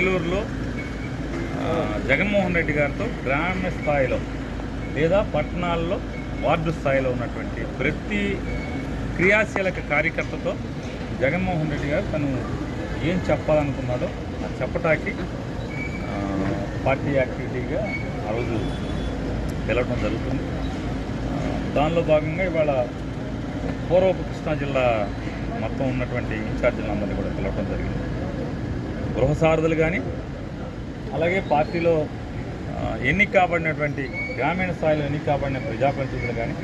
ఏలూరులో జగన్మోహన్ రెడ్డి గారితో గ్రామ్య స్థాయిలో లేదా పట్టణాల్లో వార్డు స్థాయిలో ఉన్నటువంటి ప్రతి క్రియాశీలక కార్యకర్తతో జగన్మోహన్ రెడ్డి గారు తను ఏం చెప్పాలనుకున్నాడో చెప్పటానికి పార్టీ యాక్టివిటీగా ఆ రోజు పిలవడం జరుగుతుంది. దానిలో భాగంగా ఇవాళ పూర్వపు కృష్ణా జిల్లా మొత్తం ఉన్నటువంటి ఇన్ఛార్జీలందరినీ కూడా పిలవడం జరిగింది. గృహసారథులు కానీ అలాగే పార్టీలో ఎన్ని ఎన్నిక కాబడినటువంటి గ్రామీణ స్థాయిలో ఎన్నిక కాబడిన ప్రజాప్రతినిధులు కానీ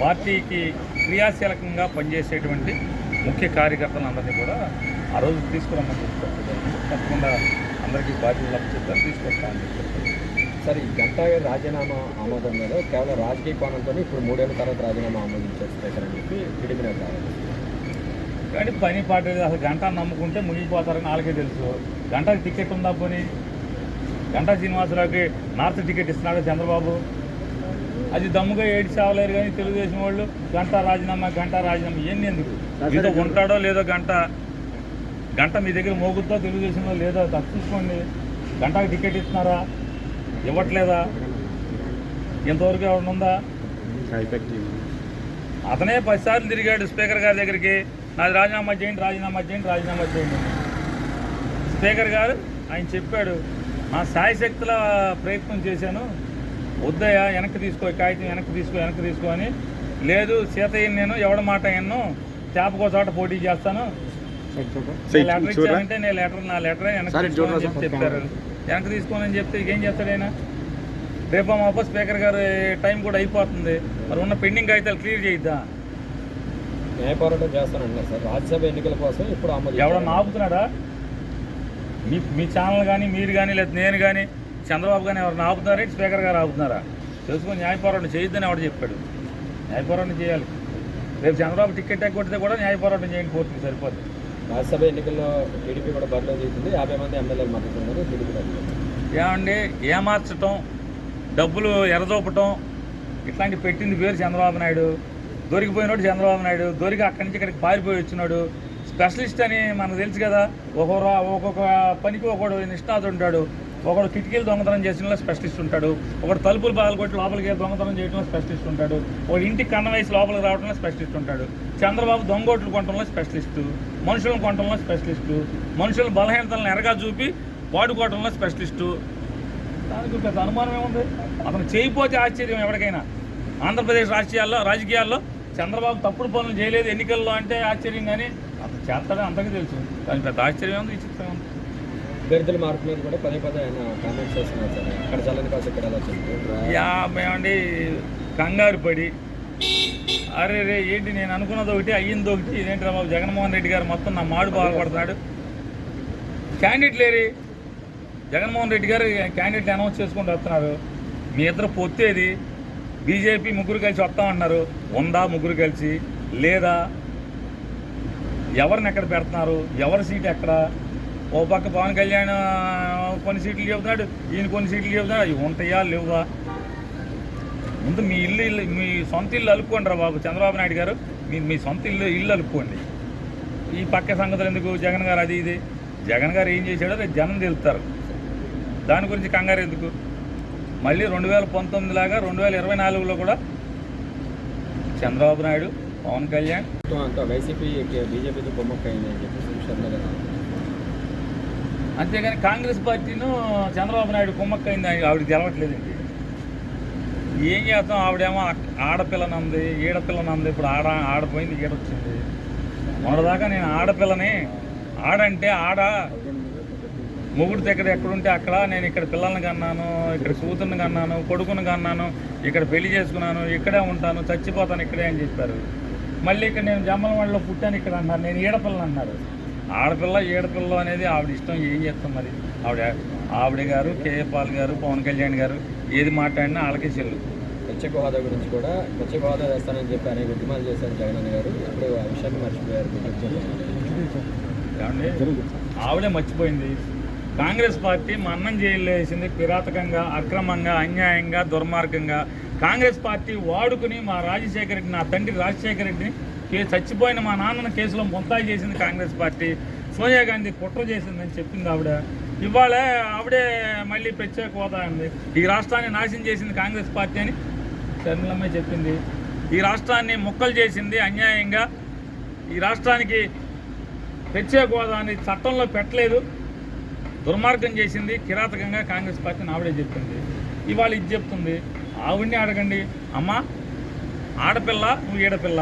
పార్టీకి క్రియాశీలకంగా పనిచేసేటువంటి ముఖ్య కార్యకర్తలందరినీ కూడా ఆ రోజు తీసుకురమ్మని చెప్పారు తప్పకుండా అందరికీ బాధ్యతలు అప్పచెప్తారు తీసుకొస్తామని సరే సార్ ఈ గంటా గారి రాజీనామా ఆమోదం మీద కేవలం రాజకీయ కోణంతో ఇప్పుడు మూడేళ్ళ తర్వాత రాజీనామా ఆమోదించారు స్పీకర్ అని చెప్పి టీడీపీ నేత కానీ పని పాట. అసలు గంట నమ్ముకుంటే మునిగిపోతారని వాళ్ళకే తెలుసు. గంటకి టికెట్ ఉందా పోనీ? గంటా శ్రీనివాసరావుకి నార్త్ టికెట్ ఇస్తున్నాడు చంద్రబాబు? అది దమ్ముగా ఏడు చావలేరు కానీ తెలుగుదేశం వాళ్ళు గంట రాజీనామా గంట రాజీనామా ఏంది ఎందుకు? మీతో ఉంటాడో లేదో గంట గంట మీ దగ్గర మోగుద్దో తెలుగుదేశంలో లేదో చూసుకోండి. గంటకి టికెట్ ఇస్తున్నారా? ఇవ్వట్లేదా? ఇంతవరకు ఎవరిని ఉందా అతనే పదిసార్లు తిరిగాడు స్పీకర్ గారి దగ్గరికి. నాది రాజీనామా చేయండి రాజీనామా చేయండి రాజీనామా చేయండి. స్పీకర్ గారు ఆయన చెప్పాడు నా శాయశక్తుల ప్రయత్నం చేశాను. వద్దయ్యా వెనక్కి తీసుకో కాగితం వెనక్కి తీసుకో వెనక్కి తీసుకో అని. లేదు సీతయ్య నేను ఎవడ మాట ఎన్నో చేపకో చోట పోటీ చేస్తాను. లెటర్ ఇచ్చారంటే నేను లెటర్ నా లెటర్ వెనక్కి చెప్పారు. వెనక్కి తీసుకోనని చెప్తే ఏం చేస్తాడు ఆయన? రేపు మాప స్పీకర్ గారు టైం కూడా అయిపోతుంది. మరి ఉన్న పెండింగ్ కాగితాలు క్లియర్ చేయిద్దా? న్యాయ పోరాటం చేస్తానంటున్నారు సార్. రాజ్యసభ ఎన్నికల కోసం ఇప్పుడు ఆమోదించారు. ఎవడన్నా ఆపుతున్నాడా మీ మీ ఛానల్ కానీ మీరు కానీ లేదా నేను కానీ చంద్రబాబు కానీ ఎవరిని ఆపుతున్నారా? స్పీకర్ గారు ఆపుతున్నారా? తెలుసుకొని న్యాయ పోరాటం చేయొద్దని ఎవడు చెప్పాడు? న్యాయ పోరాటం చేయాలి. రేపు చంద్రబాబు టికెట్ ఎగ్గొడితే కూడా న్యాయ పోరాటం చేయండి కోర్టుకి సరిపోతుంది రాజ్యసభ ఎన్నికల్లో టీడీపీ కూడా బరిలో దిగుతుంది. యాభై మంది ఎమ్మెల్యేలు మద్దతు ఉన్నారు. టీడీపీ. ఏమండి? ఏమార్చటం? డబ్బులు ఎరదోపటం ఇట్లాంటి పెట్టింది పేరు చంద్రబాబు నాయుడు. దొరికిపోయినాడు చంద్రబాబు నాయుడు దొరికి అక్కడి నుంచి ఇక్కడికి పారిపోయి వచ్చినాడు. స్పెషలిస్ట్ అని మనకు తెలుసు కదా ఒక్కొక్క ఒక్కొక్క పనికి ఒకడు నిష్ణాతుడు ఉంటాడు. ఒకడు కిటికీలు దొంగతనం చేసిన స్పెషలిస్ట్ ఉంటాడు. ఒకడు తలుపులు బాధలు కొట్టి లోపలికి దొంగతనం చేయడంలో స్పెషలిస్ట్ ఉంటాడు. ఒకడు ఇంటికి కన్న వయసు లోపలికి రావడంలో స్పెషలిస్ట్ ఉంటాడు. చంద్రబాబు దొంగోట్లు కొనడంలో స్పెషలిస్టు. మనుషులను కొనడంలో స్పెషలిస్టు. మనుషుల బలహీనతలను ఎరగా చూపి వాడుకోవడంలో స్పెషలిస్టు. దానికి పెద్ద అనుమానం ఏముంది అతను చేయిపోతే ఆశ్చర్యం ఎవరికైనా. ఆంధ్రప్రదేశ్ రాజకీయాల్లో రాజకీయాల్లో చంద్రబాబు తప్పుడు పనులు చేయలేదు ఎన్నికల్లో అంటే ఆశ్చర్యం కానీ అతను చేస్తాడని అందరికీ తెలుసు. దాని పెద్ద ఆశ్చర్యం ఉంది విచిత్రం ఉంది. అభ్యర్థుల మార్పు మీద కూడా పదే పదే ఆయన కామెంట్స్ చేస్తున్నారు సార్. అక్కడ చల్లని కాసు ఇక్కడ యా మేమండి కంగారు పడి అరే రే ఏంటి నేను అనుకున్నది ఒకటి అయ్యింది ఒకటి. ఇదేంటి బాబు జగన్మోహన్ రెడ్డి గారు మొత్తం నా మాడు బాగుపడుతున్నాడు క్యాండిడేట్ లేరి. జగన్మోహన్ రెడ్డి గారు క్యాండిడేట్ అనౌన్స్ చేసుకుంటూ వస్తున్నారు. మీ ఇద్దరు పొత్తేది. బీజేపీ ముగ్గురు కలిసి వస్తామన్నారు ఉందా ముగ్గురు కలిసి? లేదా ఎవరిని ఎక్కడ పెడుతున్నారు? ఎవరి సీట్ ఎక్కడ? ఓ పక్క పవన్ కళ్యాణ్ కొన్ని సీట్లు చెబుతున్నాడు ఈయన కొన్ని సీట్లు చెబుతున్నాడు అవి ఉంటాయా లేవా? ముందు మీ ఇల్లు ఇల్లు మీ సొంత ఇల్లు అలుక్కోండి రా బాబు. చంద్రబాబు నాయుడు గారు మీ మీ సొంత ఇల్లు ఇల్లు అలుక్కోండి. ఈ పక్క సంగతులు ఎందుకు? జగన్ గారు అది ఇది. జగన్ గారు ఏం చేశాడో రేపు జనం తెలుపుతారు. దాని గురించి కంగారు ఎందుకు? మళ్ళీ రెండు వేల పంతొమ్మిది లాగా రెండు వేల ఇరవై నాలుగులో కూడా చంద్రబాబు నాయుడు పవన్ కళ్యాణ్. వైసీపీ బీజేపీతో అని చెప్పి అంతేగాని కాంగ్రెస్ పార్టీను చంద్రబాబు నాయుడు కుమ్మక్కైంది ఆవిడకి తెలవట్లేదండి. ఏం చేస్తాం? ఆవిడేమో ఆడపిల్లనంది ఈడపిల్లనంది ఇప్పుడు ఆడ ఆడపోయింది ఈడొచ్చింది. మొన్నదాకా నేను ఆడపిల్లని. ఆడంటే ఆడ? మొగుడు దగ్గర ఎక్కడుంటే అక్కడ నేను ఇక్కడ పిల్లల్ని కన్నాను ఇక్కడ కూతుర్ని కన్నాను కొడుకుని కన్నాను ఇక్కడ పెళ్ళి చేసుకున్నాను ఇక్కడే ఉంటాను చచ్చిపోతాను ఇక్కడే అని చెప్పారు. మళ్ళీ ఇక్కడ నేను జమ్మలవాడలో పుట్టాను ఇక్కడ అన్నారు. నేను ఈడపిల్లని అన్నారు. ఆడపిల్ల ఈడపిల్ల అనేది ఆవిడ ఇష్టం ఏం చేస్తాం మరి? ఆవిడ ఆవిడ గారు కేఏ పాల్ గారు పవన్ కళ్యాణ్ గారు ఏది మాట్లాడినా వాళ్ళకే చెల్లు. ప్రత్యేక హోదా గురించి కూడా ప్రత్యేక హోదా వేస్తానని చెప్పి అనేక ఉద్యమాలు చేశారు జగన్ గారు. ఇప్పుడు ఆ విషయాన్ని మర్చిపోయారు. ఏమండి? ఆవిడే మర్చిపోయింది. కాంగ్రెస్ పార్టీ మా అన్నం జైలేసింది కిరాతకంగా అక్రమంగా అన్యాయంగా దుర్మార్గంగా. కాంగ్రెస్ పార్టీ వాడుకుని మా రాజశేఖర రెడ్డి నా తండ్రి రాజశేఖర రెడ్డిని చచ్చిపోయిన మా నాన్నను కేసులో ముంతాయి చేసింది కాంగ్రెస్ పార్టీ. సోనియా గాంధీ కుట్ర చేసిందని చెప్పింది ఆవిడ. ఇవాళ ఆవిడే మళ్ళీ ప్రత్యేక హోదా అంది. ఈ రాష్ట్రాన్ని నాశనం చేసింది కాంగ్రెస్ పార్టీ అని శర్మిలమ్మ చెప్పింది. ఈ రాష్ట్రాన్ని ముక్కలు చేసింది అన్యాయంగా. ఈ రాష్ట్రానికి ప్రత్యేక హోదా అని చట్టంలో పెట్టలేదు. దుర్మార్గం చేసింది కిరాతకంగా కాంగ్రెస్ పార్టీని ఆవిడే చెప్పింది. ఇవాళ ఇది చెప్తుంది. ఆవిడ్ని అడగండి. అమ్మా ఆడపిల్ల నువ్వు ఈడపిల్ల.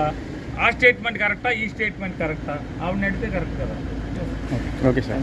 ఆ స్టేట్మెంట్ కరెక్టా ఈ స్టేట్మెంట్ కరెక్టా ఆవిడని అడిగితే కరెక్ట్ కదా? Okay sir.